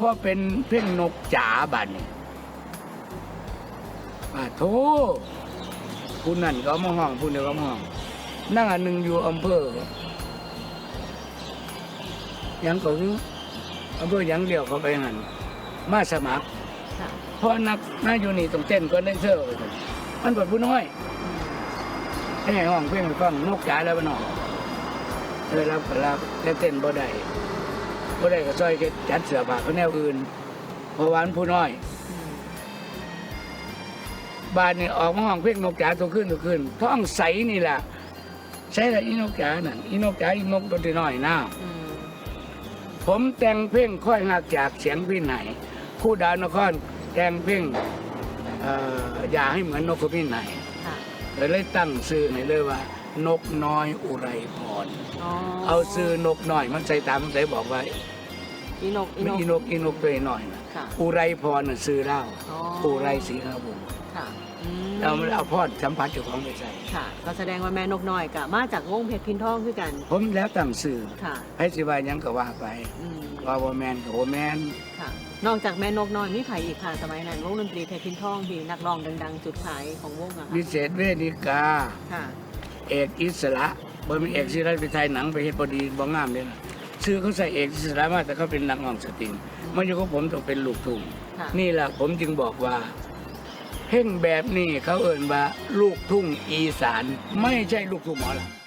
พอเป็นเพ่งนกจ๋าบัดนี่ป่าโทผู้นั่นก็เอามาห้องผู้นี้ก็เอามาห้อง นั่งอันหนึ่งอยู่อำเภอ ยังก็คืออำเภอยังเดียวเขาไปหันมาสมัครค่ะเพราะนักน่าอยู่นี่ต้องเต้นก็เล่นเซอร์มันเป็นผู้น้อยให้ห้องเพ่งไปฟังนกจ๋าแล้วมันออกเลยรับก็รับแต่เต้นบ่ได้ บ่ได้ก็ซอยเฮ็ดจัดเสื้อผ้าเขาแนวอื่นเพราะวามันผู้น้อยอืมบ้านนี่ออกมาห้องเพ่งนกจ๋าตัวขึ้นตัวขึ้นท้องใสนี่แหละใช่ละอีนกจ๋าน่ะอีนกจ๋าอีนกตัวน้อยน้าอืมผมแต่งเพลงค่อยหักจากเสียงพี่ไหนผู้ดาวนครแต่งเพลงเอ่ออย่าให้เหมือนนกขมิ้นไหนค่ะเลยตั้งซื้อให้เลยว่า นกน้อยอุไรพรอ๋อเอาซื้อนกน้อยมันใส่ตามมันใส่บอกว่าอีนกอีไม่นกอีนกอีนกตัวน้อยนะค่ะอุไรพรน่ะซื้อเล่าอ๋ออุไรสีขาวบุญค่ะอืมเอาเอาพอดสัมผัสเจ้าของไปใส่ค่ะ ก็แสดงว่าแม่นกน้อยกะมาจากวงเพชรพินทองคือกัน ผมแล้วตั้งซื้อค่ะให้สิว่าหยังก็ว่าไปอืมว่าบ่แมนก็บ่แมนค่ะ นอกจากแม่นกน้อยมีใครอีกค่ะสมัยนั้นวงดนตรีเพชรพินทองที่นักร้องดัง ๆ จุดขายของวงอะค่ะวิเศษเวนิกาค่ะ เอกอิสระบ่มีเอกศิระไปถ่ายหนังไปเฮ็ดบ่ดีบ่งามเลยนะชื่อเขาใส่เอกอิสระมาแต่เขาเป็นนักร้องสตริงมันอยู่กับผมต้องเป็นลูกทุ่งค่ะ นี่แหละผมจึงบอกว่าเพ่งแบบนี้เขาเอ่นว่าลูกทุ่งอีสาน ไม่ใช่ลูกทุ่งหมอลำ